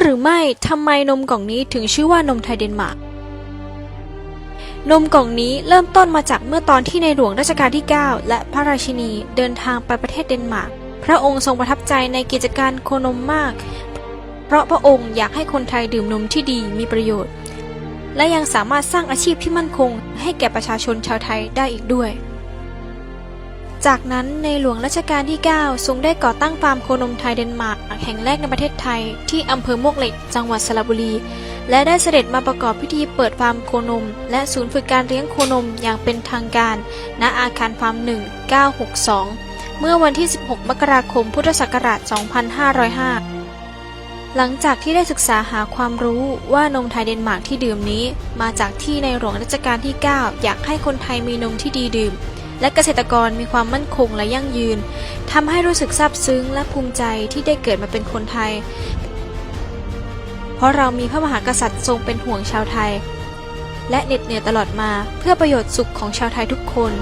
หรือไม่ทำไมนมกล่องนี้ถึงชื่อว่านมไทยเดนมาร์ก นมกล่องนี้เริ่มต้นมาจากเมื่อตอนที่ในหลวงรัชกาลที่ 9 และพระราชินีเดินทางไปประเทศเดนมาร์ก พระองค์ทรงประทับใจในกิจการโคนมมาก เพราะพระองค์อยากให้คนไทยดื่มนมที่ดีมีประโยชน์ และยังสามารถสร้างอาชีพที่มั่นคง ให้แก่ประชาชนชาวไทยได้อีกด้วย จากนั้นในหลวงรัชกาลที่ 9 ทรงได้ก่อตั้งฟาร์มโคนมไทยเดนมาร์กแห่งแรกในประเทศไทยที่อำเภอมวกเหล็ก จังหวัดสระบุรี และได้เสด็จมาประกอบพิธีเปิดฟาร์มโคนม และศูนย์ฝึกการเลี้ยงโคนมอย่างเป็นทางการ ณอาคารฟาร์ม 1962 เมื่อวันที่ 16 มกราคม พุทธศักราช 2505หลังจากที่ได้ศึกษาหาความรู้ว่านมไทยเดนมาร์กที่ดื่มนี้ มาจากที่ในหลวงรัชกาลที่ 9 อยากให้คนไทยมีนมที่ดีดื่ม และเกษตรกรมีความมั่นคงและยั่งยืนทำให้รู้สึกซาบซึ้งและภูมิใจที่ได้เกิดมาเป็นคนไทย เพราะเรามีพระมหากษัตริย์ทรงเป็นห่วงชาวไทย และเหน็ดเหนื่อยตลอดมาเพื่อประโยชน์สุขของชาวไทยทุกคน